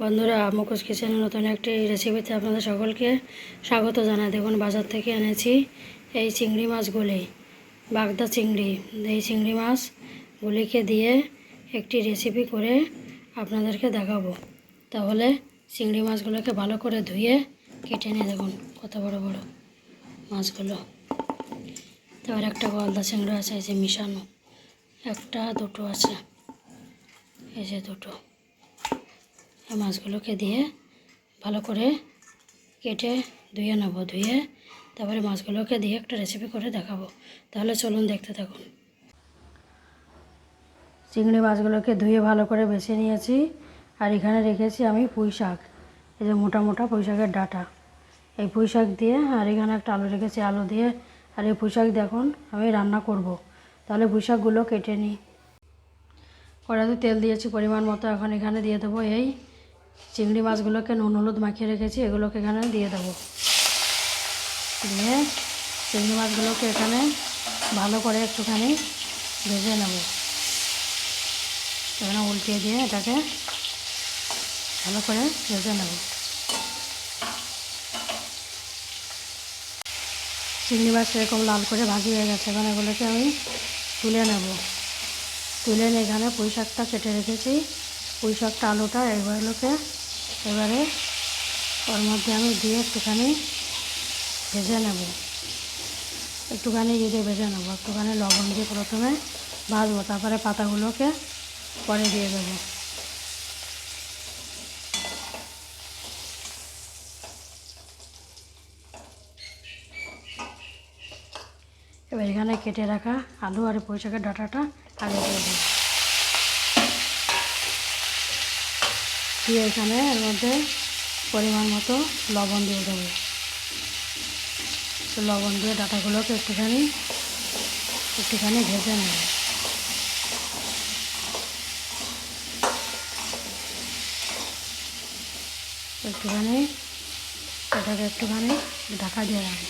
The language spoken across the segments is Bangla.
বন্ধুরা মুখোশ কিচেনে নতুন একটি রেসিপিতে আপনাদের সকলকে স্বাগত জানাই। দেখুন, বাজার থেকে এনেছি এই চিংড়ি মাছগুলি, বাগদা চিংড়ি। এই চিংড়ি মাছগুলিকে দিয়ে একটি রেসিপি করে আপনাদেরকে দেখাবো। তাহলে চিংড়ি মাছগুলোকে ভালো করে ধুয়ে কেটে নিয়ে দেখুন, কত বড় বড় মাছগুলো। তারপর একটা গলদা চিংড়ি আছে, এই যে মিশানো। একটা, দুটো আছে, এই যে দুটো। মাছগুলোকে দিয়ে ভালো করে কেটে ধুয়ে নেব, ধুয়ে তারপরে মাছগুলোকে দিয়ে একটা রেসিপি করে দেখাবো। তাহলে চলুন দেখতে থাকুন। চিংড়ি মাছগুলোকে ধুয়ে ভালো করে বেছে নিয়েছি আর এখানে রেখেছি আমি পুঁই শাক, এই যে মোটা মোটা পুঁই শাকের ডাটা। এই পুঁই শাক দিয়ে আর এখানে একটা আলু রেখেছি, আলু দিয়ে আর এই পুঁই শাক দেখুন আমি রান্না করব। তাহলে পুঁই শাকগুলো কেটে নিই। কড়াতে তেল দিয়েছি পরিমাণ মতো, এখন এখানে দিয়ে দেবো এই চিংড়ি মাছগুলোকে নুন হলুদ মাখিয়ে রেখেছি, এগুলোকে এখানে দিয়ে দেবো। দিয়ে চিংড়ি মাছগুলোকে এখানে ভালো করে একটুখানি ভেজে নেব। এখানে উল্টিয়ে দিয়ে এটাকে ভালো করে ভেজে নেব। চিংড়ি মাছ এরকম লাল করে ভাজি হয়ে গেছে এখন এগুলোকে আমি তুলে নেব। তুলে এখানে পুঁই শাকটা কেটে রেখেছি। পুঁই শাকটা আলুটা এগুলোকে এবারে ওর মধ্যে আমি দিয়ে একটুখানি ভেজে নেব। একটুখানি ইয়ে দিয়ে ভেজে নেব, একটুখানি লবণ দিয়ে প্রথমে ভাজবো, তারপরে পাতাগুলোকে পরে দিয়ে দেবো। এবার এখানে কেটে রাখা আলু আর শাকের ডাঁটাটা আগে দিয়ে দেবো। দিয়ে এখানে এর মধ্যে পরিমাণ মতো লবণ দিয়ে দেবো। লবণ দিয়ে ডাটাগুলোকে একটুখানি একটুখানি ভেজে নেব। একটুখানি, এটাকে একটুখানি ঢাকা দিয়ে রাখব।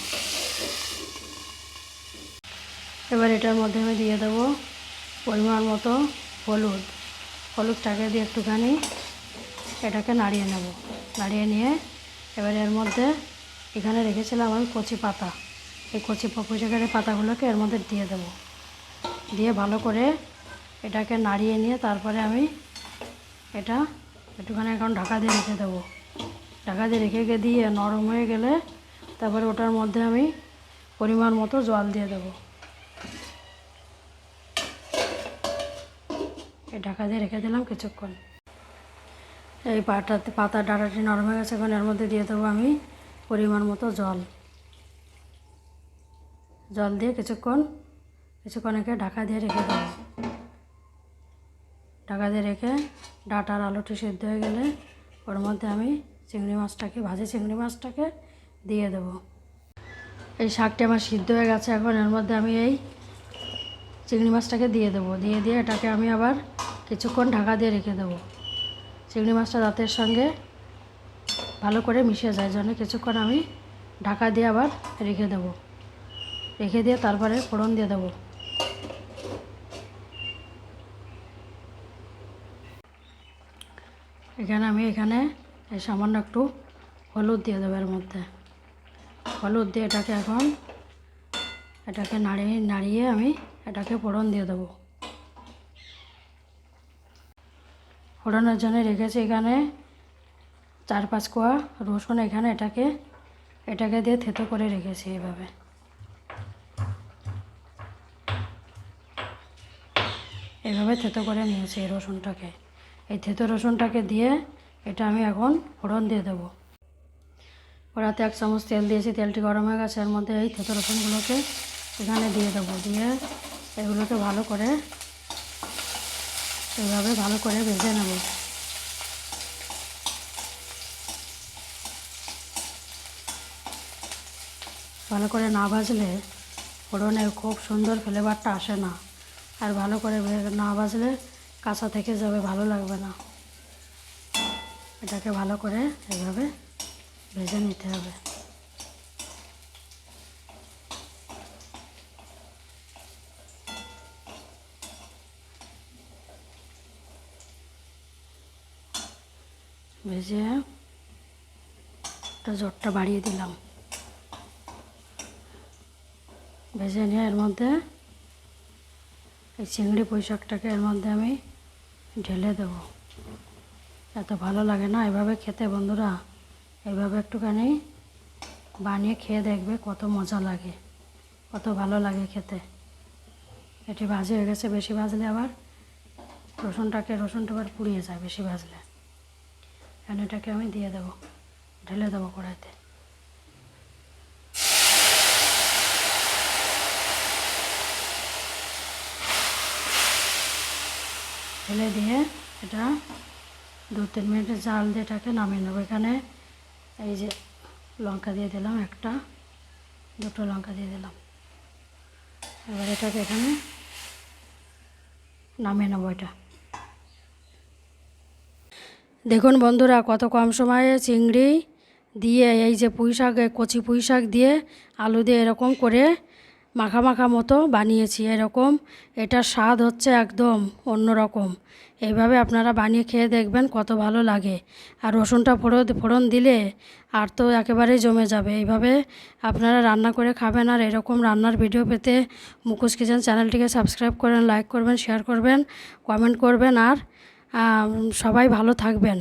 এবার এটার মধ্যে আমি দিয়ে দেবো পরিমাণ মতো হলুদ। হলুদটাকে দিয়ে একটুখানি এটাকে নাড়িয়ে নেব। নাড়িয়ে নিয়ে এবার এর মধ্যে এখানে রেখেছিলাম আমি কচি পাতা। এই কচি পুঁইশাকের পাতাগুলোকে এর মধ্যে দিয়ে দেব। দিয়ে ভালো করে এটাকে নাড়িয়ে নিয়ে তারপরে আমি এটা একটুখানি এখন ঢাকা দিয়ে রেখে দেবো। ঢাকা দিয়ে রেখে দিয়ে নরম হয়ে গেলে তারপরে ওটার মধ্যে আমি পরিমাণ মতো জল দিয়ে দেবো। ঢাকা দিয়ে রেখে দিলাম কিছুক্ষণ। এই পাটাতে পাতার ডাঁটাটি নরম হয়ে গেছে, এখন এর মধ্যে দিয়ে দেবো আমি পরিমাণ মতো জল। জল দিয়ে কিছুক্ষণ কিছুক্ষণ একে ঢাকা দিয়ে রেখে দেবো। ঢাকা দিয়ে রেখে ডাটার আলুটি সেদ্ধ হয়ে গেলে ওর মধ্যে আমি চিংড়ি মাছটাকে, ভাজি চিংড়ি মাছটাকে দিয়ে দেবো। এই শাকটি আমার সিদ্ধ হয়ে গেছে, এখন এর মধ্যে আমি এই চিংড়ি মাছটাকে দিয়ে দেবো। দিয়ে দিয়ে এটাকে আমি আবার কিছুক্ষণ ঢাকা দিয়ে রেখে দেবো। চিংড়ি মাছটা দাঁতের সঙ্গে ভালো করে মিশে যায় জন্য কিছুক্ষণ আমি ঢাকা দিয়ে আবার রেখে দেবো। রেখে দিয়ে তারপরে ফোড়ন দিয়ে দেবো। এখানে আমি এখানে এই সামান্য একটু হলুদ দিয়ে দেবো এর মধ্যে। হলুদ দিয়ে এটাকে এখন এটাকে নাড়িয়ে নাড়িয়ে আমি এটাকে ফোড়ন দিয়ে দেবো। ফোড়নের জন্য রেখেছি এখানে চার পাঁচ কোয়া রসুন এখানে এটাকে এটাকে দিয়ে থেতো করে রেখেছি এভাবে। এভাবে থেতো করে নিয়েছি এই রসুনটাকে। এই থেতো রসুনটাকে দিয়ে এটা আমি এখন ফোড়ন দিয়ে দেবো। ওরাতে এক চামচ তেল দিয়েছি, তেলটি গরম হয়ে গেছে, এর মধ্যে এই থেতো রসুনগুলোকে এখানে দিয়ে দেবো। দিয়ে এগুলোকে ভালো করে এইভাবে ভালো করে ভেজে নেব। ভালো করে না ভাজলে ফোড়নে খুব সুন্দর ফ্লেভারটা আসে না। আর ভালো করে না ভাজলে কাঁচা থেকে যাবে, ভালো লাগবে না। এটাকে ভালো করে এইভাবে ভেজে নিতে হবে। ভেজে একটা জোরটা বাড়িয়ে দিলাম। ভেজে নিয়ে এর মধ্যে এই চিংড়ি পুঁই এর মধ্যে আমি ঢেলে দেব। এত ভালো লাগে না এভাবে খেতে বন্ধুরা। এভাবে একটুখানি বানিয়ে খেয়ে দেখবে কত মজা লাগে, কত ভালো লাগে খেতে। এটি ভাজি হয়ে গেছে, বেশি ভাজলে আবার রসুনটাকে রসুনটা আবার পুড়িয়ে যায় বেশি ভাজলে। এটাকে আমি দিয়ে দেবো? ঢেলে দেবো কড়াইতে। ঢেলে দিয়ে এটা দু তিন মিনিট জাল দিয়ে এটাকে নামিয়ে নেব। এখানে এই যে লঙ্কা দিয়ে দিলাম একটা, দুটো লঙ্কা দিয়ে দিলাম। এবার এটাকে এখানে নামিয়ে নেব এটা। দেখুন বন্ধুরা, কত কম সময়ে চিংড়ি দিয়ে, এই যে পুঁই শাক কচি পুঁই শাক দিয়ে আলু দিয়ে এরকম করে মাখা মাখা মতো বানিয়েছি, এরকম। এটার স্বাদ হচ্ছে একদম অন্যরকম। এইভাবে আপনারা বানিয়ে খেয়ে দেখবেন কত ভালো লাগে। আর রসুনটা ফোড়ন ফোড়ন দিলে আর তো একেবারেই জমে যাবে। এইভাবে আপনারা রান্না করে খাবেন আর এরকম রান্নার ভিডিও পেতে মুখোশ কিচেন চ্যানেলটিকে সাবস্ক্রাইব করেন, লাইক করবেন, শেয়ার করবেন, কমেন্ট করবেন আর সবাই ভালো থাকবেন।